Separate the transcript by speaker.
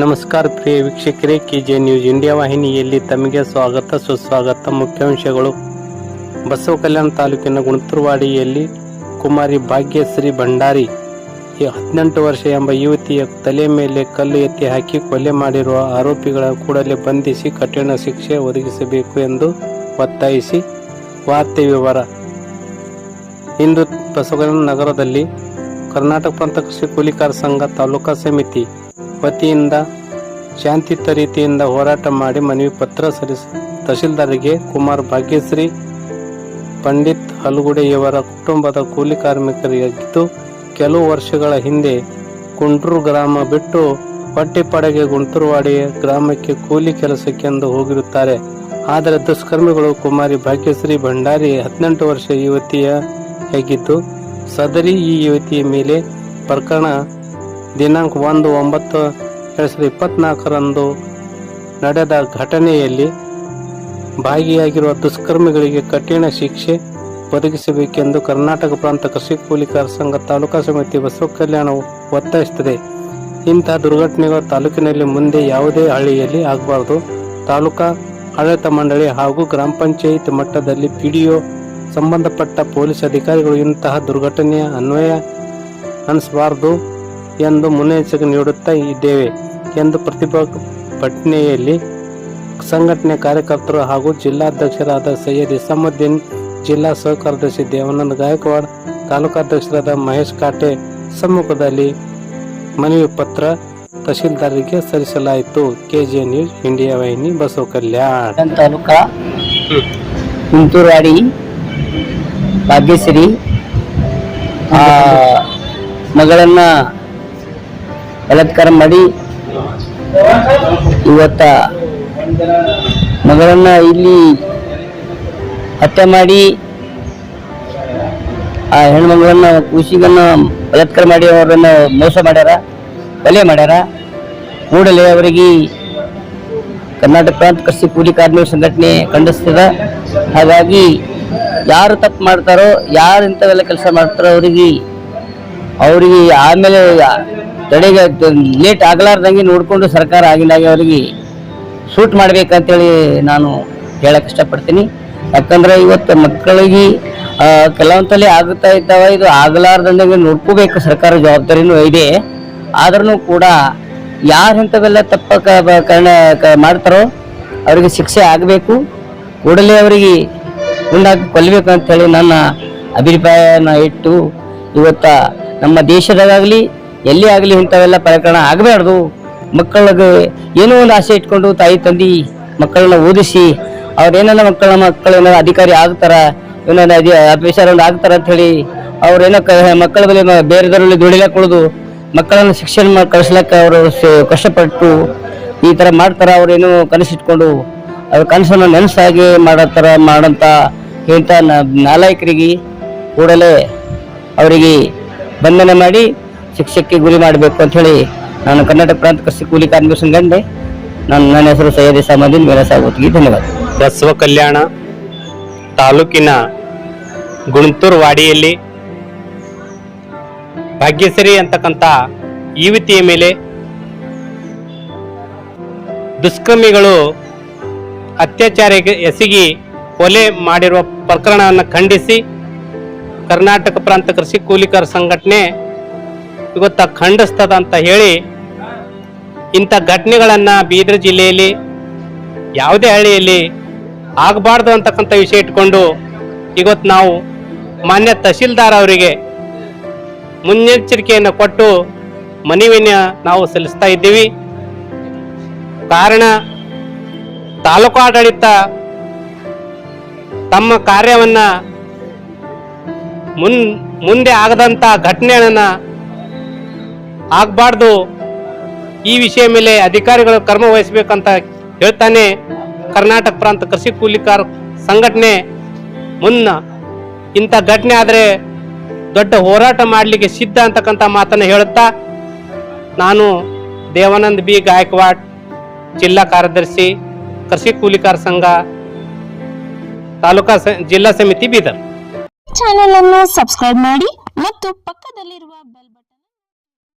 Speaker 1: ನಮಸ್ಕಾರ ಪ್ರಿಯ ವೀಕ್ಷಕರೇ, K J news India ವಾಹಿನಿಯಲ್ಲಿ ತಮಗೆ ಸ್ವಾಗತ, ಸುಸ್ವಾಗತ ಮುಖ್ಯಾಂಶಗಳು. ಬಸವ ಕಲ್ಯಾಣ ತಾಲೂಕಿನ ಗುಣತುರ್ವಾಡಿಯಲ್ಲಿ ಕುಮಾರಿ ಭಾಗ್ಯಶ್ರೀ ಭಂಡಾರಿ ಹದಿನೆಂಟು ವರ್ಷ ಎಂಬ ಯುವತಿಯ ತಲೆ ಮೇಲೆ ಕಲ್ಲು ಎತ್ತಿ ಹಾಕಿ ಕೊಲೆ ಮಾಡಿರುವ ಆರೋಪಿಗಳ ಕೂಡಲೇ ಬಂಧಿಸಿ ಕಠಿಣ ಶಿಕ್ಷೆ ಒದಗಿಸಬೇಕು ಎಂದು ಒತ್ತಾಯಿಸಿ ವಾರ್ತೆ ವಿವರ. ಇಂದು ಬಸವಕಲ್ಯಾಣ ನಗರದಲ್ಲಿ ಕರ್ನಾಟಕ ಪ್ರಾಂತ ಕೃಷಿ ಕೂಲಿಕಾರ ಸಂಘ ತಾಲೂಕಾ ಸಮಿತಿ ವತಿಯಿಂದ, ಶಾಂತಿಯುತ ರೀತಿಯಿಂದ ಹೋರಾಟ ಮಾಡಿ ಮನವಿ ಪತ್ರ ಸಲ್ಲಿಸಿ. ತಹಶೀಲ್ದಾರಿಗೆ ಕುಮಾರ್ ಭಾಗ್ಯಶ್ರೀ, ಪಂಡಿತ್ ಹಲಗುಡೆಯವರ ಕುಟುಂಬದ ಕೂಲಿ ಕಾರ್ಮಿಕರಿಗಿದ್ದು ಕೆಲವು ವರ್ಷಗಳ ಹಿಂದೆ ಕುಂಡ್ರು ಗ್ರಾಮ ಬಿಟ್ಟು ಪಟ್ಟಿಪಡೆಗೆ ಗುಂಟೂರುವಾಡಿ ಗ್ರಾಮಕ್ಕೆ ಕೂಲಿ ಕೆಲಸಕ್ಕೆಂದು ಹೋಗಿರುತ್ತಾರೆ. ಆದರೆ ದುಷ್ಕರ್ಮಿಗಳು ಕುಮಾರಿ ಭಾಗ್ಯಶ್ರೀ ಭಂಡಾರಿ ಹದಿನೆಂಟು ವರ್ಷ ಯುವತಿಯ ಹೇಗಿದ್ದು? ಸದರಿ ಈ ಯುವತಿಯ ಮೇಲೆ ಪ್ರಕರಣ ದಿನಾಂಕ ಒಂದು, ಒಂಬತ್ತು, ಎರಡು ಸಾವಿರದ ಇಪ್ಪತ್ನಾಲ್ಕರಂದು ನಡೆದ ಘಟನೆಯಲ್ಲಿ ಭಾಗಿಯಾಗಿರುವ ದುಷ್ಕರ್ಮಿಗಳಿಗೆ ಕಠಿಣ ಶಿಕ್ಷೆ ಒದಗಿಸಬೇಕೆಂದು ಕರ್ನಾಟಕ ಪ್ರಾಂತ ಕೃಷಿ ಕೂಲಿಕಾರ ಸಂಘ ತಾಲೂಕಾ ಸಮಿತಿ ಬಸವ ಕಲ್ಯಾಣ ಒತ್ತಾಯಿಸುತ್ತದೆ. ಇಂತಹ ದುರ್ಘಟನೆಗಳು ತಾಲೂಕಿನಲ್ಲಿ ಮುಂದೆ ಯಾವುದೇ ಹಳ್ಳಿಯಲ್ಲಿ ಆಗಬಾರದು. ತಾಲೂಕಾ ಆಡಳಿತ ಮಂಡಳಿ ಹಾಗೂ ಗ್ರಾಮ ಪಂಚಾಯತ್ ಮಟ್ಟದಲ್ಲಿ ಪಿಡಿಒ ಸಂಬಂಧಪಟ್ಟ ಪೊಲೀಸ್ ಅಧಿಕಾರಿಗಳು ಇಂತಹ ದುರ್ಘಟನೆಯ ಅನ್ವಯ ಅನಿಸಬಾರದು. ಎಂದು ಮುನ್ನೆಚ್ಚರಿಕೆ ನೀಡುತ್ತಾ ಇದ್ದೇವೆ ಎಂದು ಪ್ರತಿಭಟನೆಯಲ್ಲಿ ಸಂಘಟನೆ ಕಾರ್ಯಕರ್ತರು ಹಾಗೂ ಜಿಲ್ಲಾಧ್ಯಕ್ಷರಾದ ಸೈಯದ್ ಇಸಾಮುದ್ದೀನ್ ಜಿಲ್ಲಾ ಸಹ ಕಾರ್ಯದರ್ಶಿ ದೇವಾನಂದ ಗಾಯಕ್ವಾಡ್ ತಾಲೂಕಾಧ್ಯಕ್ಷರಾದ ಮಹೇಶ್ ಕಾಟೆ ಸಮ್ಮುಖದಲ್ಲಿ ಮನವಿ ಪತ್ರ ತಹಶೀಲ್ದಾರರಿಗೆ ಸಲ್ಲಿಸಲಾಯಿತು. ಕೆಜೆ ನ್ಯೂಸ್, ಇಂಡಿಯಾ ವಾಹಿನಿ ಬಸವ ಕಲ್ಯಾಣ್.
Speaker 2: ತಾಲೂಕಾ ಕುಂತೂರಾಡಿ, ಭಾಗ್ಯಶ್ರೀ ಮಗಳನ್ನ ಬಲಾತ್ಕಾರ ಮಾಡಿ ಇವತ್ತ ಮಗಳನ್ನ ಇಲ್ಲಿ ಹತ್ಯೆ ಮಾಡಿ ಆ ಹೆಣ್ಮಗಳನ್ನ, ಕೂಸಿಗನ್ನ ಬಲಾತ್ಕಾರ ಮಾಡಿ ಅವರನ್ನ ಮೋಸ ಮಾಡ್ಯಾರ, ಕೊಲೆ ಮಾಡ್ಯಾರ. ಕೂಡಲೇ ಅವರಿಗೆ ಕರ್ನಾಟಕ ಪ್ರಾಂತ ಕೃಷಿ ಕೂಲಿ ಕಾರ್ಮಿಕ ಸಂಘಟನೆ ಖಂಡಿಸ್ತದ. ಹಾಗಾಗಿ ಯಾರು ತಪ್ಪು ಮಾಡ್ತಾರೋ, ಯಾರು ಇಂಥವೆಲ್ಲ ಕೆಲಸ ಮಾಡ್ತಾರೋ, ಅವರಿಗೆ ಅವರಿಗೆ ಆಮೇಲೆ ತಡೆಗೆ ಲೇಟ್ ಆಗಲಾರ್ದಂಗೆ ನೋಡಿಕೊಂಡು ಸರ್ಕಾರ ಆಗಿನಾಗೆ ಅವರಿಗೆ ಸೂಟ್ ಮಾಡ್ಬೇಕಂತೇಳಿ ನಾನು ಹೇಳಕ್ ಇಷ್ಟಪಡ್ತೀನಿ. ಯಾಕಂದ್ರೆ ಇವತ್ತು ಮಕ್ಕಳಿಗೆ ಕೆಲವೊಂದಲ್ಲಿ ಆಗುತ್ತಾ ಇದ್ದಾವೆ, ಇದು ಆಗಲಾರ್ದಂಗೆ ನೋಡ್ಕೋಬೇಕು ಸರ್ಕಾರ ಜವಾಬ್ದಾರಿನೂ ಇದೆ. ಆದ್ರೂ ಕೂಡ ಯಾರು ಇಂಥವೆಲ್ಲ ತಪ್ಪ ಕಾರಣ ಮಾಡ್ತಾರೋ ಅವರಿಗೆ ಶಿಕ್ಷೆ ಆಗಬೇಕು. ಕೂಡಲೇ ಅವರಿಗೆ ಉಂಡಾಗಿ ಕೊಲ್ಲಬೇಕು ಅಂತೇಳಿ ನನ್ನ ಅಭಿಪ್ರಾಯನ ಇಟ್ಟು ಇವತ್ತ ನಮ್ಮ ದೇಶದಾಗಲಿ ಎಲ್ಲಿ ಆಗಲಿ ಇಂಥವೆಲ್ಲ ಪ್ರಕರಣ ಆಗಬಾರ್ದು. ಮಕ್ಕಳಿಗೆ ಏನೋ ಒಂದು ಆಸೆ ಇಟ್ಕೊಂಡು ತಾಯಿ ತಂದಿ ಮಕ್ಕಳನ್ನ ಓದಿಸಿ ಮಕ್ಕಳನ್ನ ಮಕ್ಕಳ ಏನಾರ ಅಧಿಕಾರಿ ಆಗ್ತಾರ ಏನೋ ಅದೇ ಆಫೀಸರ್ ಒಂದು ಆಗ್ತಾರ ಅಂತ ಹೇಳಿ ಕ, ಮಕ್ಕಳ ಮೇಲೆ ಬೇರೆದರಲ್ಲಿ ದುಡಿಲಕ್ಕೆ ಉಳಿದು ಮಕ್ಕಳನ್ನು ಶಿಕ್ಷಣ ಕಳಿಸ್ಲಕ್ಕೆ ಅವರು ಕಷ್ಟಪಟ್ಟು ಈ ಥರ ಮಾಡ್ತಾರ ಅವ್ರೇನು ಕನಸಿಟ್ಕೊಂಡು ಅವ್ರ ಕನಸನ್ನು ನೆನಸಾಗಿ ಮಾಡತ್ತಾರ ಮಾಡಂತ ಇಂಥ ನಾಲಾಯಕರಿಗೆ ಕೂಡಲೇ ಅವರಿಗೆ ಬಂಧನ ಮಾಡಿ ಶಿಕ್ಷಕ್ಕೆ ಗುರಿ ಮಾಡಬೇಕು ಅಂತ ಹೇಳಿ ನಾನು ಕರ್ನಾಟಕ ಪ್ರಾಂತ ಕೃಷಿ ಕೂಲಿ ಕಾರ್ಮಿಕ ಸಂಘಟನೆ ನಾನು ನನ್ನ ಹೆಸರು ಸೈಯದ್ ಇಸಾಮುದ್ದೀನ್ ಮೇಲಸಾಗುತ್ತಿಗೆ ಧನ್ಯವಾದ.
Speaker 1: ಬಸವ ಕಲ್ಯಾಣ ತಾಲೂಕಿನ ಗುಣತೂರು ವಾಡಿಯಲ್ಲಿ ಭಾಗ್ಯಶ್ರೀ ಅಂತಕ್ಕಂಥ ಯುವತಿಯ ಮೇಲೆ ದುಷ್ಕರ್ಮಿಗಳು ಅತ್ಯಾಚಾರಕ್ಕೆ ಎಸಗಿ ಕೊಲೆ ಮಾಡಿರುವ ಪ್ರಕರಣವನ್ನು ಖಂಡಿಸಿ ಕರ್ನಾಟಕ ಪ್ರಾಂತ ಕೃಷಿ ಕೂಲಿಕಾರ ಸಂಘಟನೆ ಇವತ್ತ ಖಂಡಿಸ್ತದ ಅಂತ ಹೇಳಿ ಇಂಥ ಘಟನೆಗಳನ್ನು ಬೀದರ್ ಜಿಲ್ಲೆಯಲ್ಲಿ, ಯಾವುದೇ ಹಳ್ಳಿಯಲ್ಲಿ ಆಗಬಾರ್ದು ಅಂತಕ್ಕಂಥ ವಿಷಯ ಇಟ್ಕೊಂಡು ಇವತ್ತು ನಾವು ಮಾನ್ಯ ತಹಶೀಲ್ದಾರ್ ಅವರಿಗೆ ಮುನ್ನೆಚ್ಚರಿಕೆಯನ್ನು ಕೊಟ್ಟು ಮನವಿನ ನಾವು ಸಲ್ಲಿಸ್ತಾ ಇದ್ದೀವಿ. ಕಾರಣ ತಾಲೂಕು ಆಡಳಿತ ತಮ್ಮ ಕಾರ್ಯವನ್ನ ಮುನ್, ಮುಂದೆ ಆಗದಂತ ಘಟನೆಗಳನ್ನ ಆಗಬಾರ್ದು. ಈ ವಿಷಯ ಮೇಲೆ ಅಧಿಕಾರಿಗಳು ಕ್ರಮ ವಹಿಸಬೇಕಂತ ಹೇಳ್ತಾನೆ ಕರ್ನಾಟಕ ಪ್ರಾಂತ ಕೃಷಿ ಕೂಲಿಕಾರ ಸಂಘಟನೆ. ಮುನ್ನ ಇಂಥ ಘಟನೆ ಆದರೆ ದೊಡ್ಡ ಹೋರಾಟ ಮಾಡಲಿಕ್ಕೆ ಸಿದ್ಧ ಅಂತಕ್ಕಂಥ ಮಾತನ್ನು ಹೇಳುತ್ತಾ ನಾನು ದೇವಾನಂದ್ ಬಿ. ಗಾಯಕ್ವಾಡ್ ಜಿಲ್ಲಾ ಕಾರ್ಯದರ್ಶಿ, ಕೃಷಿ ಕೂಲಿಕಾರ ಸಂಘ, ತಾಲೂಕಾ ಜಿಲ್ಲಾ ಸಮಿತಿ ಬೀದರ್.
Speaker 3: ಚಾನೆಲ್ ಅನ್ನು ಸಬ್ಸ್ಕ್ರೈಬ್ ಮಾಡಿ ಮತ್ತು ಪಕ್ಕದಲ್ಲಿರುವ ಬೆಲ್